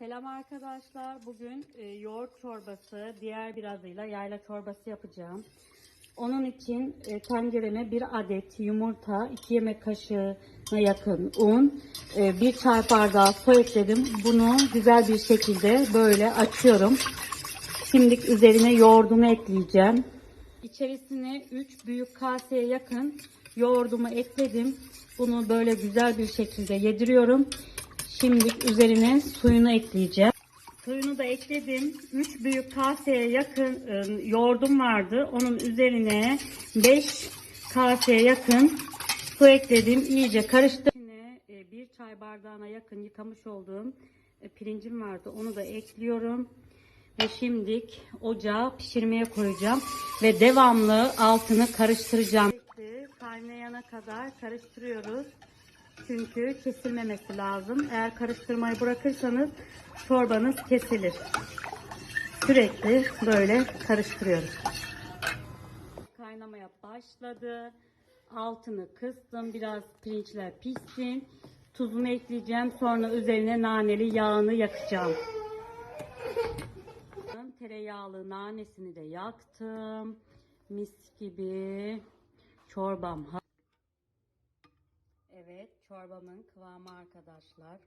Selam arkadaşlar. Bugün e, yoğurt çorbası, diğer bir adıyla yayla çorbası yapacağım. Onun için e, tencereme bir adet yumurta, 2 yemek kaşığına yakın un, e, bir çay bardağı su ekledim. Bunu güzel bir şekilde böyle açıyorum. Şimdi üzerine yoğurdumu ekleyeceğim. İçerisine 3 büyük kaseye yakın yoğurdumu ekledim. Bunu böyle güzel bir şekilde yediriyorum. Şimdi üzerine suyunu ekleyeceğim. Suyunu da ekledim. 3 büyük kaseye yakın e, yoğurdum vardı. Onun üzerine 5 kaseye yakın su ekledim. İyice karıştırdım. İçine e, bir çay bardağına yakın yıkamış olduğum e, pirincim vardı. Onu da ekliyorum. Ve şimdi ocağa pişirmeye koyacağım. Ve devamlı altını karıştıracağım. Kaynayana kadar karıştırıyoruz. Çünkü kesilmemesi lazım. Eğer karıştırmayı bırakırsanız çorbanız kesilir. Sürekli böyle karıştırıyoruz. Kaynamaya başladı. Altını kıstım. Biraz pirinçler pişsin. Tuzunu ekleyeceğim. Sonra üzerine naneli yağını yakacağım. Tereyağlı nanesini de yaktım. Mis gibi çorbam. Evet çorbamın kıvamı arkadaşlar.